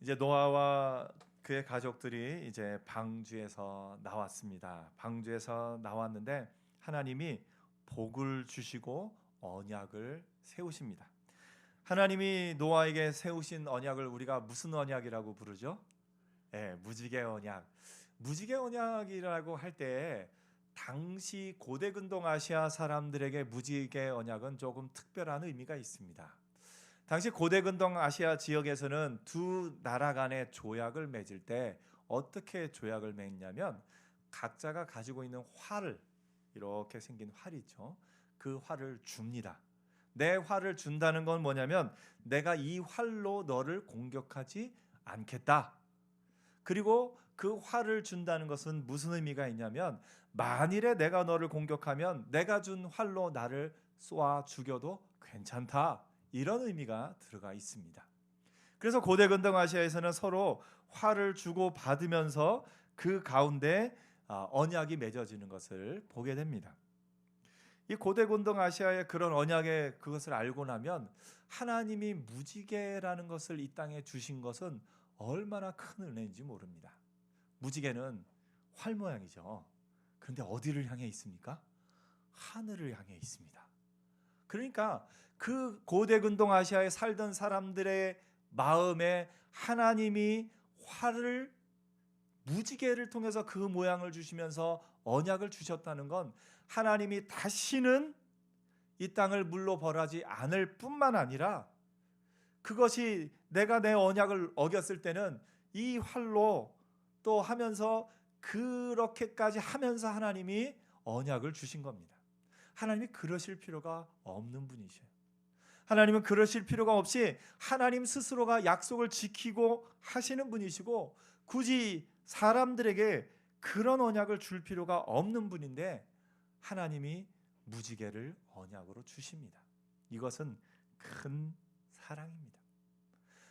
이제 노아와 그의 가족들이 이제 방주에서 나왔습니다. 방주에서 나왔는데 하나님이 복을 주시고 언약을 세우십니다. 하나님이 노아에게 세우신 언약을 우리가 무슨 언약이라고 부르죠? 예, 무지개 언약. 무지개 언약이라고 할 때 당시 고대 근동 아시아 사람들에게 무지개 언약은 조금 특별한 의미가 있습니다. 당시 고대 근동 아시아 지역에서는 두 나라 간의 조약을 맺을 때 어떻게 조약을 맺냐면 각자가 가지고 있는 활을 이렇게 생긴 활이 있죠. 그 활을 줍니다. 내 활을 준다는 건 뭐냐면 내가 이 활로 너를 공격하지 않겠다. 그리고 그 활을 준다는 것은 무슨 의미가 있냐면 만일에 내가 너를 공격하면 내가 준 활로 나를 쏘아 죽여도 괜찮다. 이런 의미가 들어가 있습니다. 그래서 고대 근동 아시아에서는 서로 활을 주고 받으면서 그 가운데 아, 언약이 맺어지는 것을 보게 됩니다. 이 고대 근동 아시아의 그런 언약의 그것을 알고 나면 하나님이 무지개라는 것을 이 땅에 주신 것은 얼마나 큰 은혜인지 모릅니다. 무지개는 활 모양이죠. 그런데 어디를 향해 있습니까? 하늘을 향해 있습니다. 그러니까 그 고대 근동 아시아에 살던 사람들의 마음에 하나님이 활을 무지개를 통해서 그 모양을 주시면서 언약을 주셨다는 건 하나님이 다시는 이 땅을 물로 벌하지 않을 뿐만 아니라 그것이 내가 내 언약을 어겼을 때는 이 활로 또 하면서 그렇게까지 하면서 하나님이 언약을 주신 겁니다. 하나님이 그러실 필요가 없는 분이셔요. 하나님은 그러실 필요가 없이 하나님 스스로가 약속을 지키고 하시는 분이시고 굳이 사람들에게 그런 언약을 줄 필요가 없는 분인데 하나님이 무지개를 언약으로 주십니다. 이것은 큰 사랑입니다.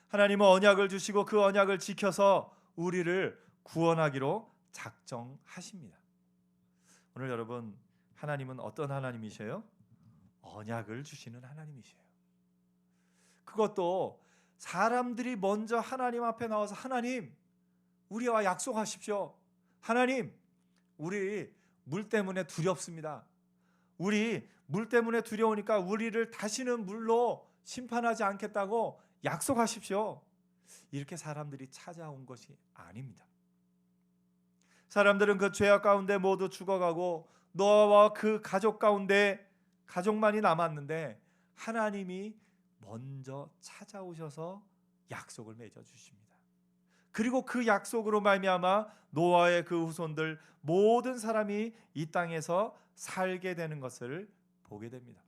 하나님은 언약을 주시고 그 언약을 지켜서 우리를 구원하기로 작정하십니다. 오늘 여러분 하나님은 어떤 하나님이셔요? 언약을 주시는 하나님이셔요. 그것도 사람들이 먼저 하나님 앞에 나와서 하나님 우리와 약속하십시오. 하나님 우리 물 때문에 두렵습니다. 우리 물 때문에 두려우니까 우리를 다시는 물로 심판하지 않겠다고 약속하십시오. 이렇게 사람들이 찾아온 것이 아닙니다. 사람들은 그 죄악 가운데 모두 죽어가고 노아와 그 가족 가운데 가족만이 남았는데 하나님이 먼저 찾아오셔서 약속을 맺어 주십니다. 그리고 그 약속으로 말미암아 노아의 그 후손들 모든 사람이 이 땅에서 살게 되는 것을 보게 됩니다.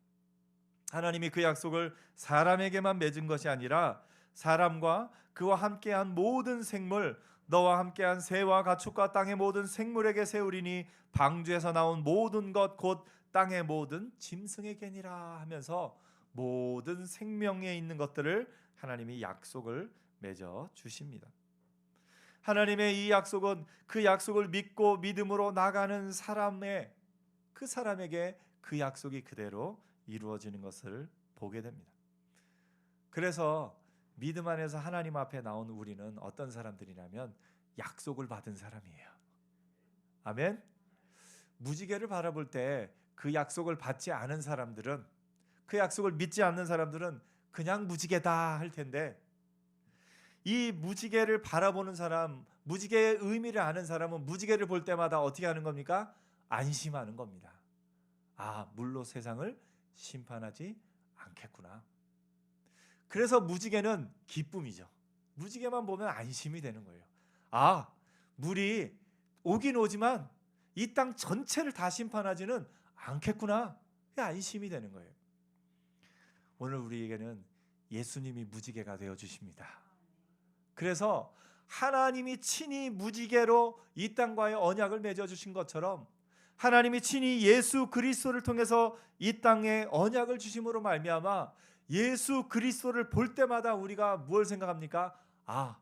하나님이 그 약속을 사람에게만 맺은 것이 아니라 사람과 그와 함께한 모든 생물 너와 함께한 새와 가축과 땅의 모든 생물에게 세우리니 방주에서 나온 모든 것 곧 땅의 모든 짐승에게니라 하면서 모든 생명에 있는 것들을 하나님이 약속을 맺어 주십니다. 하나님의 이 약속은 그 약속을 믿고 믿음으로 나가는 사람의 그 사람에게 그 약속이 그대로 이루어지는 것을 보게 됩니다. 그래서 믿음 안에서 하나님 앞에 나온 우리는 어떤 사람들이냐면 약속을 받은 사람이에요. 아멘. 무지개를 바라볼 때 그 약속을 받지 않은 사람들은 그 약속을 믿지 않는 사람들은 그냥 무지개다 할 텐데 이 무지개를 바라보는 사람, 무지개의 의미를 아는 사람은 무지개를 볼 때마다 어떻게 하는 겁니까? 안심하는 겁니다. 아, 물로 세상을 심판하지 않겠구나. 그래서 무지개는 기쁨이죠. 무지개만 보면 안심이 되는 거예요. 아, 물이 오긴 오지만 이 땅 전체를 다 심판하지는 않겠구나. 그게 안심이 되는 거예요. 오늘 우리에게는 예수님이 무지개가 되어 주십니다. 그래서 하나님이 친히 무지개로 이 땅과의 언약을 맺어 주신 것처럼 하나님이 친히 예수 그리스도를 통해서 이 땅에 언약을 주심으로 말미암아 예수 그리스도를 볼 때마다 우리가 무엇을 생각합니까? 아,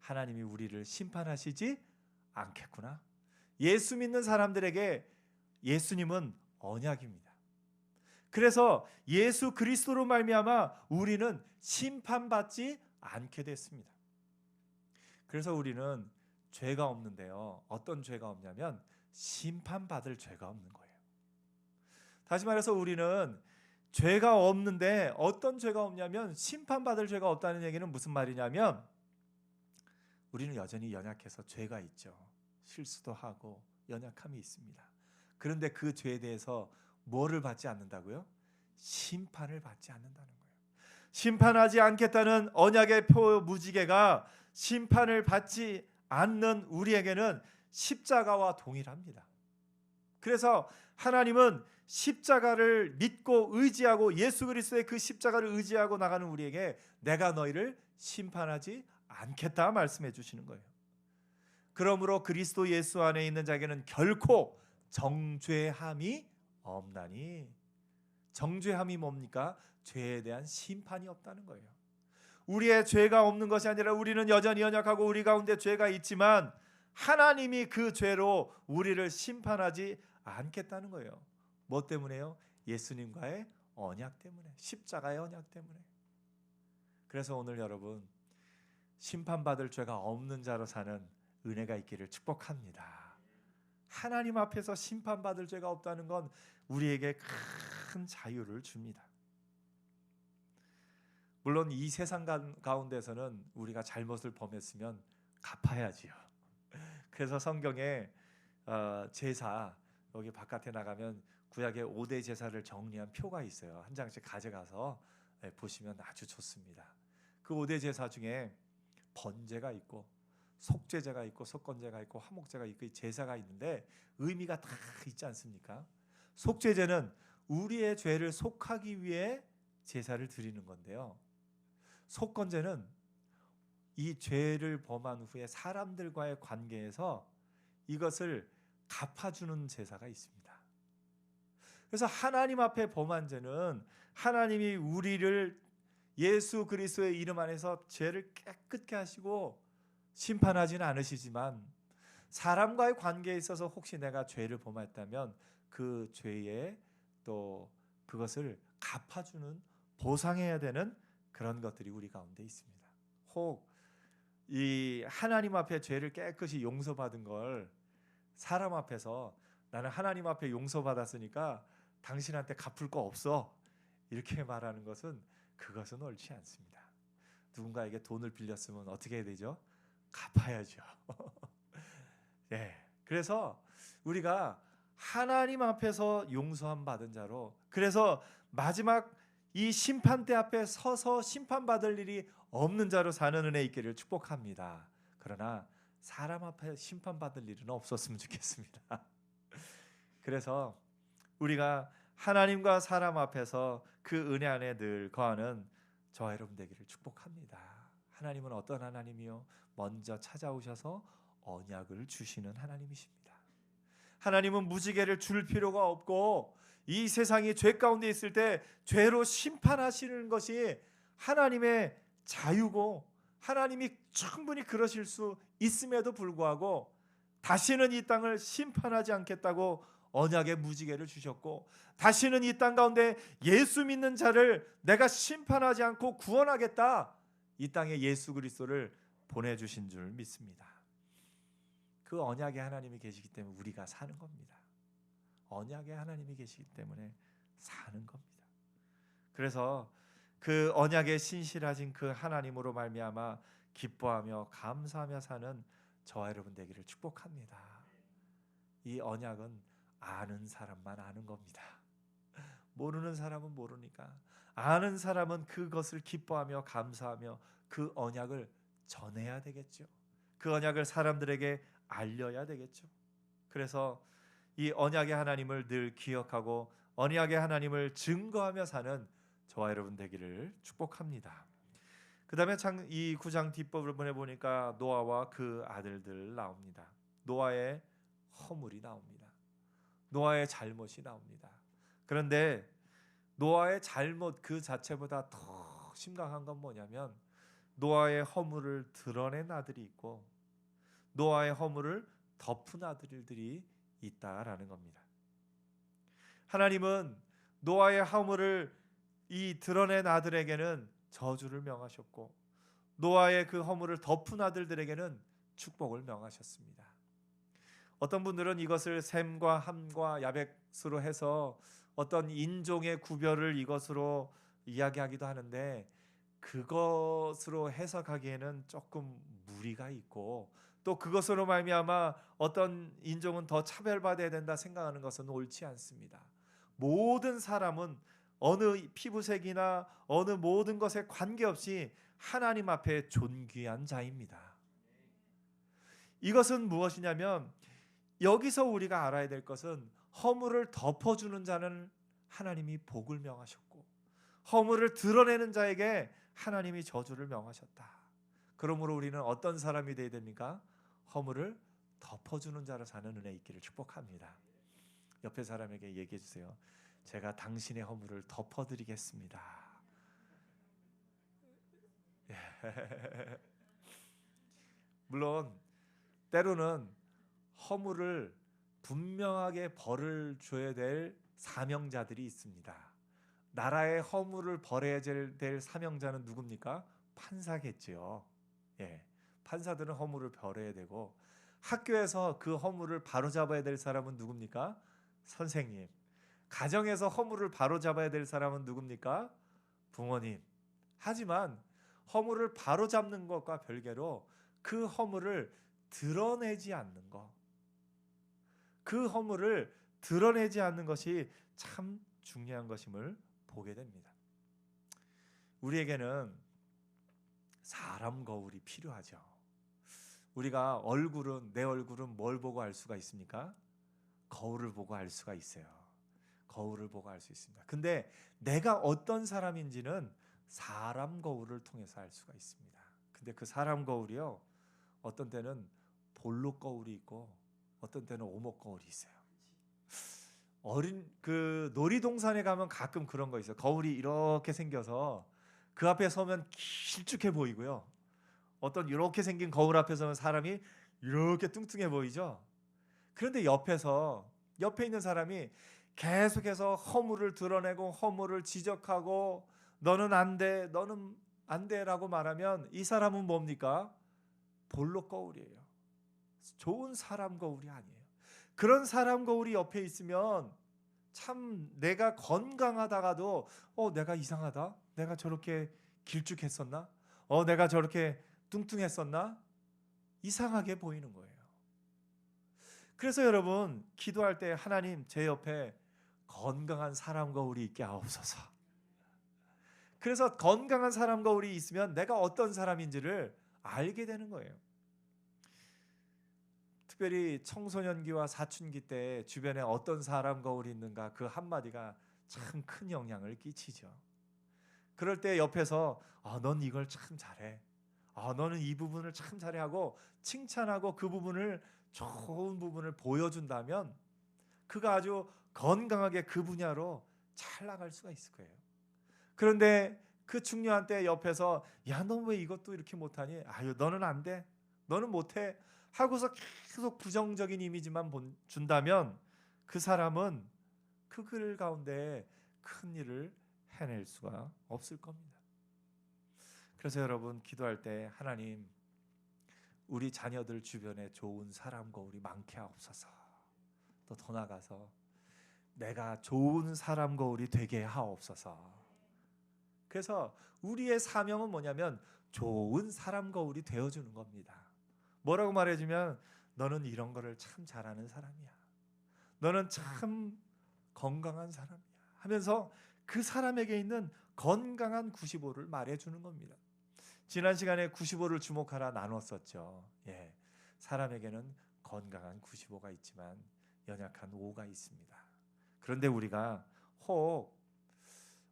하나님이 우리를 심판하시지 않겠구나. 예수 믿는 사람들에게 예수님은 언약입니다. 그래서 예수 그리스도로 말미암아 우리는 심판받지 않게 됐습니다. 그래서 우리는 죄가 없는데요. 어떤 죄가 없냐면 심판받을 죄가 없는 거예요. 다시 말해서 우리는 죄가 없는데 어떤 죄가 없냐면 심판받을 죄가 없다는 얘기는 무슨 말이냐면 우리는 여전히 연약해서 죄가 있죠. 실수도 하고 연약함이 있습니다. 그런데 그 죄에 대해서 뭐를 받지 않는다고요? 심판을 받지 않는다는 거예요. 심판하지 않겠다는 언약의 표 무지개가 심판을 받지 않는 우리에게는 십자가와 동일합니다. 그래서 하나님은 십자가를 믿고 의지하고 예수 그리스도의 그 십자가를 의지하고 나가는 우리에게 내가 너희를 심판하지 않겠다 말씀해 주시는 거예요. 그러므로 그리스도 예수 안에 있는 자에게는 결코 정죄함이 없나니 정죄함이 뭡니까? 죄에 대한 심판이 없다는 거예요. 우리의 죄가 없는 것이 아니라 우리는 여전히 연약하고 우리 가운데 죄가 있지만 하나님이 그 죄로 우리를 심판하지 않겠다는 거예요. 뭐 때문에요? 예수님과의 언약 때문에 십자가의 언약 때문에. 그래서 오늘 여러분 심판받을 죄가 없는 자로 사는 은혜가 있기를 축복합니다. 하나님 앞에서 심판받을 죄가 없다는 건 우리에게 큰 자유를 줍니다. 물론 이 세상 가운데서는 우리가 잘못을 범했으면 갚아야지요. 그래서 성경에 어, 제사 여기 바깥에 나가면 구약의 5대 제사를 정리한 표가 있어요. 한 장씩 가져가서 네, 보시면 아주 좋습니다. 그 5대 제사 중에 번제가 있고 속죄제가 있고 속건제가 있고 화목제가 있고 제사가 있는데 의미가 다 있지 않습니까? 속죄제는 우리의 죄를 속하기 위해 제사를 드리는 건데요. 속건제는 이 죄를 범한 후에 사람들과의 관계에서 이것을 갚아주는 제사가 있습니다. 그래서 하나님 앞에 범한 죄는 하나님이 우리를 예수 그리스도의 이름 안에서 죄를 깨끗게 하시고 심판하지는 않으시지만 사람과의 관계에 있어서 혹시 내가 죄를 범했다면 그 죄에 또 그것을 갚아주는 보상해야 되는 그런 것들이 우리 가운데 있습니다. 혹 이 하나님 앞에 죄를 깨끗이 용서받은 걸 사람 앞에서 나는 하나님 앞에 용서받았으니까 당신한테 갚을 거 없어 이렇게 말하는 것은 그것은 옳지 않습니다. 누군가에게 돈을 빌렸으면 어떻게 해야 되죠? 갚아야죠. 네, 그래서 우리가 하나님 앞에서 용서함 받은 자로 그래서 마지막 이 심판대 앞에 서서 심판받을 일이 없는 자로 사는 은혜 있기를 축복합니다. 그러나 사람 앞에 심판받을 일은 없었으면 좋겠습니다. 그래서 우리가 하나님과 사람 앞에서 그 은혜 안에 늘 거하는 저와 여러분 되기를 축복합니다. 하나님은 어떤 하나님이요? 먼저 찾아오셔서 언약을 주시는 하나님이십니다. 하나님은 무지개를 줄 필요가 없고 이 세상이 죄 가운데 있을 때 죄로 심판하시는 것이 하나님의 자유고 하나님이 충분히 그러실 수 있음에도 불구하고 다시는 이 땅을 심판하지 않겠다고 언약의 무지개를 주셨고 다시는 이 땅 가운데 예수 믿는 자를 내가 심판하지 않고 구원하겠다. 이 땅에 예수 그리스도를 보내 주신 줄 믿습니다. 그 언약의 하나님이 계시기 때문에 우리가 사는 겁니다. 언약의 하나님이 계시기 때문에 사는 겁니다. 그래서 그 언약에 신실하신 그 하나님으로 말미암아 기뻐하며 감사하며 사는 저와 여러분 되기를 축복합니다. 이 언약은 아는 사람만 아는 겁니다. 모르는 사람은 모르니까 아는 사람은 그것을 기뻐하며 감사하며 그 언약을 전해야 되겠죠. 그 언약을 사람들에게 알려야 되겠죠. 그래서 이 언약의 하나님을 늘 기억하고 언약의 하나님을 증거하며 사는 저와 여러분 되기를 축복합니다. 그 다음에 이 구장 뒷부분을 보내 보니까 노아와 그 아들들 나옵니다. 노아의 허물이 나옵니다. 노아의 잘못이 나옵니다. 그런데 노아의 잘못 그 자체보다 더 심각한 건 뭐냐면 노아의 허물을 드러낸 아들이 있고 노아의 허물을 덮은 아들들이 있다라는 겁니다. 하나님은 노아의 허물을 이 드러낸 아들에게는 저주를 명하셨고 노아의 그 허물을 덮은 아들들에게는 축복을 명하셨습니다. 어떤 분들은 이것을 셈과 함과 야벳으로 해서 어떤 인종의 구별을 이것으로 이야기하기도 하는데 그것으로 해석하기에는 조금 무리가 있고 또 그것으로 말미암아 어떤 인종은 더 차별받아야 된다 생각하는 것은 옳지 않습니다. 모든 사람은 어느 피부색이나 어느 모든 것에 관계없이 하나님 앞에 존귀한 자입니다. 이것은 무엇이냐면 여기서 우리가 알아야 될 것은 허물을 덮어주는 자는 하나님이 복을 명하셨고 허물을 드러내는 자에게 하나님이 저주를 명하셨다. 그러므로 우리는 어떤 사람이 되어야 됩니까? 허물을 덮어주는 자로 사는 은혜 있기를 축복합니다. 옆에 사람에게 얘기해 주세요. 제가 당신의 허물을 덮어드리겠습니다. 예. 물론 때로는 허물을 분명하게 벌을 줘야 될 사명자들이 있습니다. 나라의 허물을 벌어야 될 사명자는 누굽니까? 판사겠지요. 예. 판사들은 허물을 벌어야 되고 학교에서 그 허물을 바로잡아야 될 사람은 누굽니까? 선생님. 가정에서 허물을 바로잡아야 될 사람은 누굽니까? 부모님. 하지만 허물을 바로잡는 것과 별개로 그 허물을 드러내지 않는 것. 그 허물을 드러내지 않는 것이 참 중요한 것임을 보게 됩니다. 우리에게는 사람 거울이 필요하죠. 우리가 얼굴은 내 얼굴은 뭘 보고 알 수가 있습니까? 거울을 보고 알 수가 있어요. 거울을 보고 알 수 있습니다. 근데 내가 어떤 사람인지는 사람 거울을 통해서 알 수가 있습니다. 근데 그 사람 거울이요. 어떤 때는 볼록 거울이 있고 어떤 때는 오목 거울이 있어요. 어린 그 놀이동산에 가면 가끔 그런 거 있어요. 거울이 이렇게 생겨서 그 앞에 서면 길쭉해 보이고요. 어떤 이렇게 생긴 거울 앞에 서면 사람이 이렇게 뚱뚱해 보이죠. 그런데 옆에서 옆에 있는 사람이 계속해서 허물을 드러내고 허물을 지적하고 너는 안 돼, 너는 안 돼라고 말하면 이 사람은 뭡니까? 볼록 거울이에요. 좋은 사람 거울이 아니에요. 그런 사람 거울이 옆에 있으면 참 내가 건강하다가도 어 내가 이상하다. 내가 저렇게 길쭉했었나? 어 내가 저렇게 뚱뚱했었나? 이상하게 보이는 거예요. 그래서 여러분 기도할 때 하나님 제 옆에 건강한 사람 거울이 있게 하옵소서. 그래서 건강한 사람 거울이 있으면 내가 어떤 사람인지를 알게 되는 거예요. 특별히 청소년기와 사춘기 때 주변에 어떤 사람 거울이 있는가 그 한마디가 참 큰 영향을 끼치죠. 그럴 때 옆에서 아, 넌 이걸 참 잘해. 아, 너는 이 부분을 참 잘해 하고 칭찬하고 그 부분을 좋은 부분을 보여준다면 그가 아주 건강하게 그 분야로 잘 나갈 수가 있을 거예요. 그런데 그 중요한 때 옆에서 야, 너 왜 이것도 이렇게 못하니? 아유, 너는 안 돼. 너는 못해. 하고서 계속 부정적인 이미지만 준다면 그 사람은 그 글 가운데 큰 일을 해낼 수가 없을 겁니다. 그래서 여러분 기도할 때 하나님 우리 자녀들 주변에 좋은 사람과 우리 많게 하옵소서. 또 더 나가서 내가 좋은 사람과 우리 되게 하옵소서. 그래서 우리의 사명은 뭐냐면 좋은 사람과 우리 되어주는 겁니다. 뭐라고 말해주면 너는 이런 거를 참 잘하는 사람이야. 너는 참 건강한 사람이야. 하면서 그 사람에게 있는 건강한 95를 말해주는 겁니다. 지난 시간에 95를 주목하라 나눴었죠. 예. 사람에게는 건강한 95가 있지만 연약한 5가 있습니다. 그런데 우리가 혹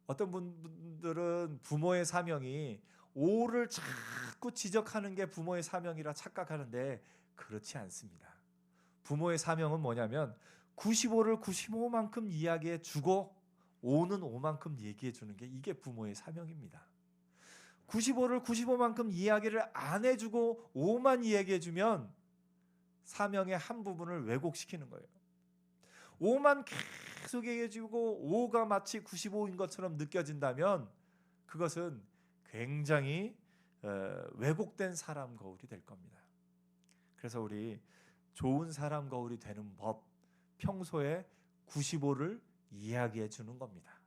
어떤 분들은 부모의 사명이 5를 자꾸 지적하는 게 부모의 사명이라 착각하는데 그렇지 않습니다. 부모의 사명은 뭐냐면 95를 95만큼 이야기해 주고 5는 5만큼 얘기해 주는 게 이게 부모의 사명입니다. 95를 95만큼 이야기를 안 해주고 5만 이야기해 주면 사명의 한 부분을 왜곡시키는 거예요. 5만 계속 얘기해 주고 5가 마치 95인 것처럼 느껴진다면 그것은 굉장히 어, 왜곡된 사람 거울이 될 겁니다. 그래서 우리 좋은 사람 거울이 되는 법 평소에 95를 이야기해 주는 겁니다.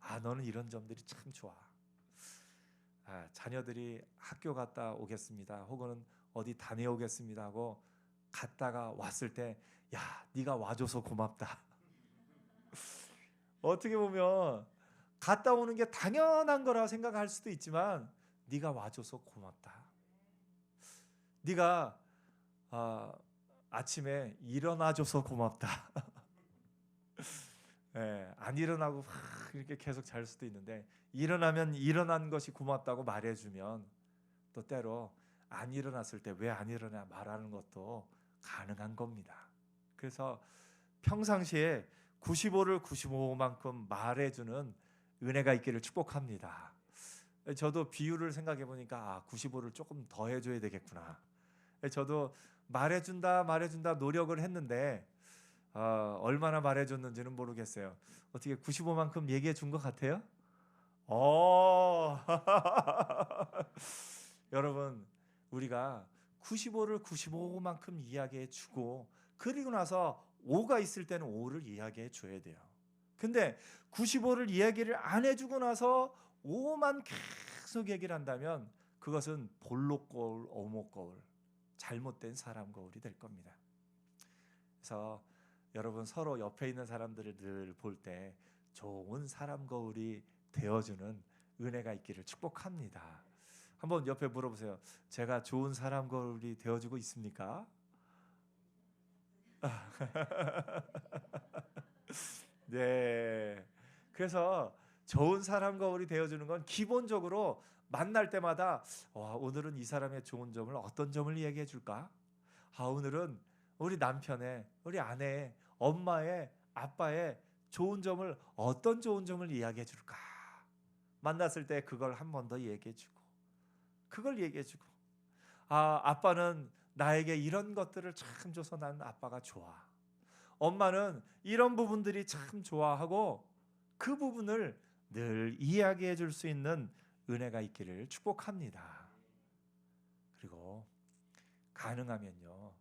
아 너는 이런 점들이 참 좋아. 아, 자녀들이 학교 갔다 오겠습니다. 혹은 어디 다녀오겠습니다 하고 갔다가 왔을 때 야, 네가 와줘서 고맙다. 어떻게 보면 갔다 오는 게 당연한 거라 생각할 수도 있지만 네가 와줘서 고맙다. 네가 아, 아침에 일어나줘서 고맙다. 예, 안 일어나고 막 이렇게 계속 잘 수도 있는데 일어나면 일어난 것이 고맙다고 말해주면 또 때로 안 일어났을 때 왜 안 일어나 말하는 것도 가능한 겁니다. 그래서 평상시에 95를 95만큼 말해주는 은혜가 있기를 축복합니다. 저도 비유를 생각해 보니까 아, 95를 조금 더 해줘야 되겠구나. 저도 말해준다 말해준다 노력을 했는데 어, 얼마나 말해줬는지는 모르겠어요. 어떻게 95만큼 얘기해 준 것 같아요? 어, 여러분 우리가 95를 95만큼 이야기해 주고 그리고 나서 5가 있을 때는 5를 이야기해 줘야 돼요. 근데 95를 이야기를 안 해주고 나서 5만 계속 얘기를 한다면 그것은 볼록 거울, 어목 거울, 잘못된 사람 거울이 될 겁니다. 그래서 여러분 서로 옆에 있는 사람들을 늘 볼 때 좋은 사람 거울이 되어주는 은혜가 있기를 축복합니다. 한번 옆에 물어보세요. 제가 좋은 사람 거울이 되어주고 있습니까? 네. 그래서 좋은 사람 거울이 되어주는 건 기본적으로 만날 때마다 와, 오늘은 이 사람의 좋은 점을 어떤 점을 얘기해 줄까? 아, 오늘은 우리 남편의, 우리 아내의, 엄마의, 아빠의 좋은 점을 어떤 좋은 점을 이야기해 줄까? 만났을 때 그걸 한 번 더 얘기해 주고 그걸 얘기해 주고 아, 아빠는 나에게 이런 것들을 참 줘서 난 아빠가 좋아. 엄마는 이런 부분들이 참 좋아하고 그 부분을 늘 이야기해 줄 수 있는 은혜가 있기를 축복합니다. 그리고 가능하면요.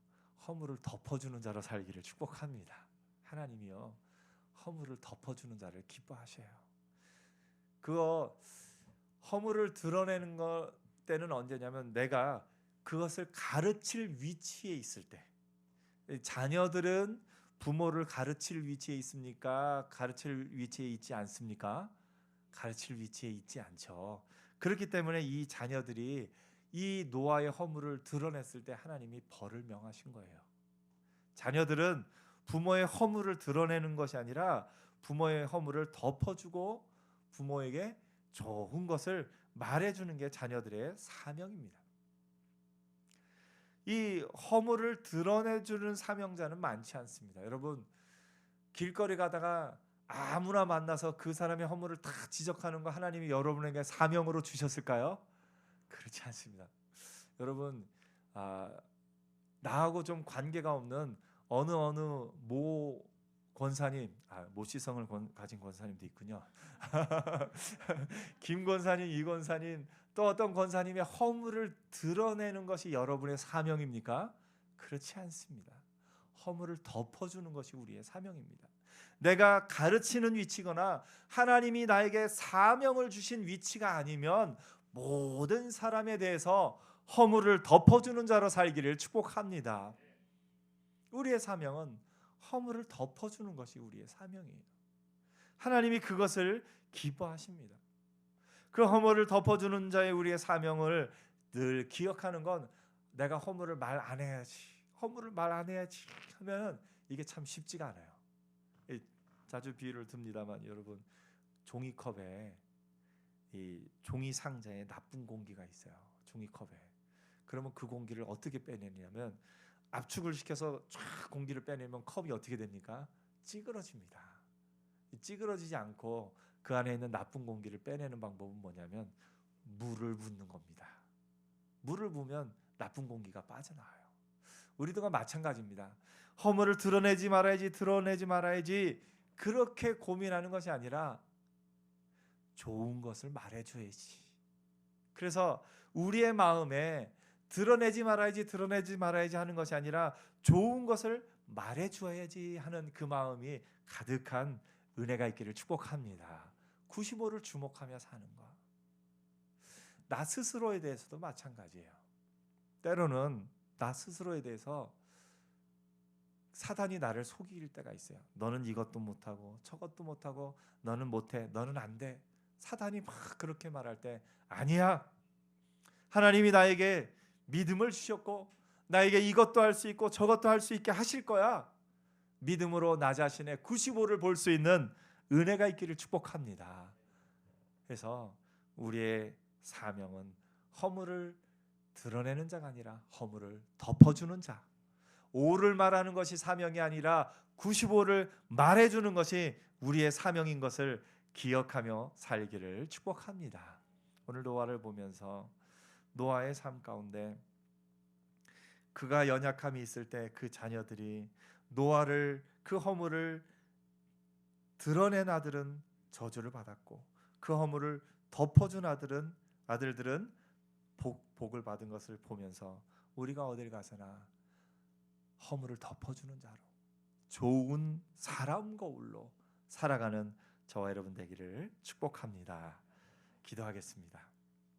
허물을 덮어주는 자로 살기를 축복합니다. 하나님이요. 허물을 덮어주는 자를 기뻐하셔요. 그거 허물을 드러내는 것 때는 언제냐면 내가 그것을 가르칠 위치에 있을 때 자녀들은 부모를 가르칠 위치에 있습니까? 가르칠 위치에 있지 않습니까? 가르칠 위치에 있지 않죠. 그렇기 때문에 이 자녀들이 이 노아의 허물을 드러냈을 때 하나님이 벌을 명하신 거예요. 자녀들은 부모의 허물을 드러내는 것이 아니라 부모의 허물을 덮어주고 부모에게 좋은 것을 말해주는 게 자녀들의 사명입니다. 이 허물을 드러내주는 사명자는 많지 않습니다. 여러분 길거리 가다가 아무나 만나서 그 사람의 허물을 다 지적하는 거 하나님이 여러분에게 사명으로 주셨을까요? 그렇지 않습니다. 여러분 아, 나하고 좀 관계가 없는 어느 어느 모 권사님, 아, 모시성을 권, 가진 권사님도 있군요. 김 권사님, 이 권사님, 또 어떤 권사님의 허물을 드러내는 것이 여러분의 사명입니까? 그렇지 않습니다. 허물을 덮어주는 것이 우리의 사명입니다. 내가 가르치는 위치거나 하나님이 나에게 사명을 주신 위치가 아니면 모든 사람에 대해서 허물을 덮어주는 자로 살기를 축복합니다. 우리의 사명은 허물을 덮어주는 것이 우리의 사명이에요. 하나님이 그것을 기뻐하십니다. 그 허물을 덮어주는 자의 우리의 사명을 늘 기억하는 건 내가 허물을 말 안 해야지, 허물을 말 안 해야지 하면 이게 참 쉽지가 않아요. 자주 비유를 듭니다만 여러분 종이컵에 이 종이 상자에 나쁜 공기가 있어요. 종이컵에. 그러면 그 공기를 어떻게 빼내냐면 압축을 시켜서 쫙 공기를 빼내면 컵이 어떻게 됩니까? 찌그러집니다. 찌그러지지 않고 그 안에 있는 나쁜 공기를 빼내는 방법은 뭐냐면 물을 붓는 겁니다. 물을 부으면 나쁜 공기가 빠져나와요. 우리도가 마찬가지입니다. 허물을 드러내지 말아야지, 드러내지 말아야지 그렇게 고민하는 것이 아니라 좋은 것을 말해줘야지. 그래서 우리의 마음에 드러내지 말아야지 드러내지 말아야지 하는 것이 아니라 좋은 것을 말해 주어야지 하는 그 마음이 가득한 은혜가 있기를 축복합니다. 95를 주목하며 사는 것. 나 스스로에 대해서도 마찬가지예요. 때로는 나 스스로에 대해서 사단이 나를 속일 때가 있어요. 너는 이것도 못하고 저것도 못하고 너는 못해 너는 안 돼. 사단이 막 그렇게 말할 때 아니야. 하나님이 나에게 믿음을 주셨고 나에게 이것도 할 수 있고 저것도 할 수 있게 하실 거야. 믿음으로 나 자신의 95를 볼 수 있는 은혜가 있기를 축복합니다. 그래서 우리의 사명은 허물을 드러내는 자가 아니라 허물을 덮어주는 자. 오를 말하는 것이 사명이 아니라 95를 말해주는 것이 우리의 사명인 것을 기억하며 살기를 축복합니다. 오늘 노아를 보면서 노아의 삶 가운데 그가 연약함이 있을 때 그 자녀들이 노아를 그 허물을 드러낸 아들은 저주를 받았고 그 허물을 덮어준 아들은 아들들은 복, 복을 받은 것을 보면서 우리가 어딜 가서나 허물을 덮어주는 자로 좋은 사람 거울로 살아가는 저와 여러분 되기를 축복합니다. 기도하겠습니다.